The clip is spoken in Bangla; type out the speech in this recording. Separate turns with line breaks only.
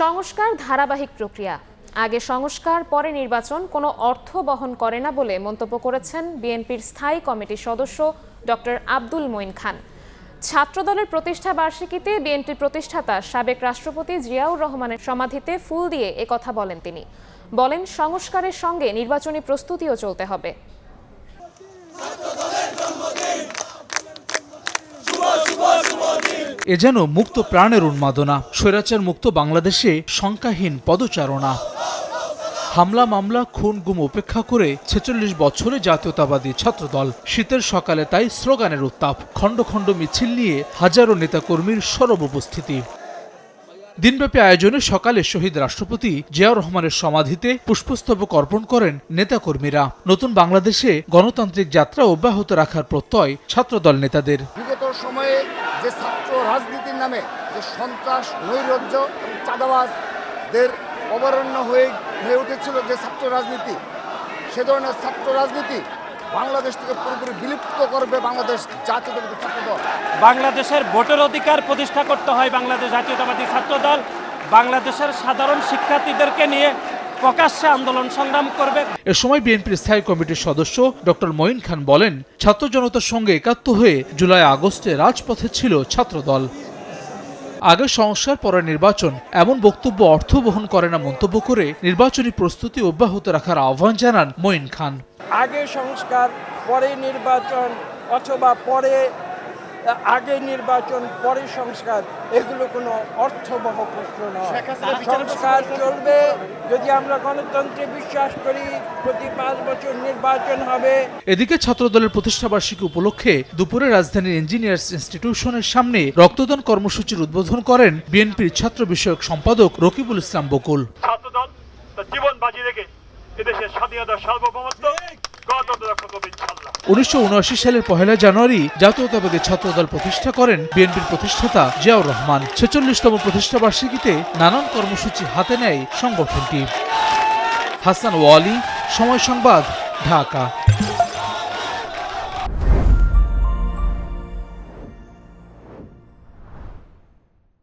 সংস্কার ধারাবাহিক প্রক্রিয়া। আগে সংস্কার, পরে নির্বাচন কোনো অর্থ বহন করে না বলে মন্তব্য করেছেন বিএনপির স্থায়ী কমিটির সদস্য ডক্টর আব্দুল মঈন খান। ছাত্রদলের প্রতিষ্ঠা বার্ষিকীতে বিএনপির প্রতিষ্ঠাতা সাবেক রাষ্ট্রপতি জিয়াউর রহমানের সমাধিতে ফুল দিয়ে একথা বলেন তিনি। বলেন, সংস্কারের সঙ্গে নির্বাচনী প্রস্তুতিও চলতে হবে।
এ যেন মুক্ত প্রাণের উন্মাদনা, স্বৈরাচার মুক্ত বাংলাদেশে শঙ্কাহীন পদচারণা। হামলা মামলা, খুন গুম উপেক্ষা করে ছেচল্লিশ বছরে জাতীয়তাবাদী ছাত্রদল। শীতের সকালে তাই স্লোগানের উত্তাপ, খণ্ড খণ্ড মিছিল নিয়ে হাজারো নেতাকর্মীর সরব উপস্থিতি। দিনব্যাপী আয়োজনে সকালে শহীদ রাষ্ট্রপতি জিয়াউর রহমানের সমাধিতে পুষ্পস্তবক অর্পণ করেন নেতাকর্মীরা। নতুন বাংলাদেশে গণতান্ত্রিক যাত্রা অব্যাহত রাখার প্রত্যয় ছাত্রদল নেতাদের।
বিগত সময়ে যে ছাত্র রাজনীতির নামে যে সন্ত্রাস, নৈরাজ্য চাঁদাবাজদের অবরণ্য হয়ে হয়ে উঠেছিল যে ছাত্র রাজনীতি, সে ধরনের ছাত্র রাজনীতি বাংলাদেশ থেকে পুরোপুরি বিলুপ্ত করবে বাংলাদেশ জাতীয়তাবাদী ছাত্র দল
বাংলাদেশের ভোটের অধিকার প্রতিষ্ঠা করতে হয় বাংলাদেশ জাতীয়তাবাদী ছাত্রদল। বাংলাদেশের সাধারণ শিক্ষার্থীদেরকে নিয়ে প্রকাশ্যে আন্দোলন সংগ্রাম করবে।
এ সময় বিএনপির স্থায়ী কমিটির সদস্য ডক্টর মঈন খান বলেন ছাত্র জনতার সঙ্গে একাত্ম হয়ে জুলাই আগস্টে রাজপথে ছিল ছাত্রদল। আগে সংস্কার পরে নির্বাচন এমন বক্তব্য অর্থ বহন করে না মন্তব্য করে নির্বাচনী প্রস্তুতি অব্যাহত রাখার আহ্বান জানান মঈন খান।
আগে সংস্কার পরে নির্বাচন অথবা পরে আগে নির্বাচন পরে সংস্কার এগুলো কোনো অর্থবহ প্রশ্ন নয়। সংস্কার চলবে যদি আমরা গণতন্ত্রে বিশ্বাস করি প্রতি পাঁচ বছর নির্বাচন হবে।
এদিকে ছাত্রদলের প্রতিষ্ঠাবার্ষিকী উপলক্ষে দুপুরে রাজধানীর ইঞ্জিনিয়ার্স ইনস্টিটিউশনের সামনে রক্তদান কর্মসূচির উদ্বোধন করেন বিএনপির ছাত্র বিষয়ক সম্পাদক রকিবুল ইসলাম বকুল।
ছাত্রদল তার জীবন বাজি রেখে এদেশের স্বাধীনতা সার্বভৌমত্ব
উনিশশো উনআশি সালের পহেলা জানুয়ারি জাতীয়তাবাদী ছাত্রদল প্রতিষ্ঠা করেন বিএনপির প্রতিষ্ঠাতা জিয়াউর রহমান। ছেচল্লিশতম প্রতিষ্ঠা বার্ষিকীতে নানান কর্মসূচি হাতে নেয় সংগঠনটি। হাসান ওয়ালি, সময় সংবাদ, ঢাকা।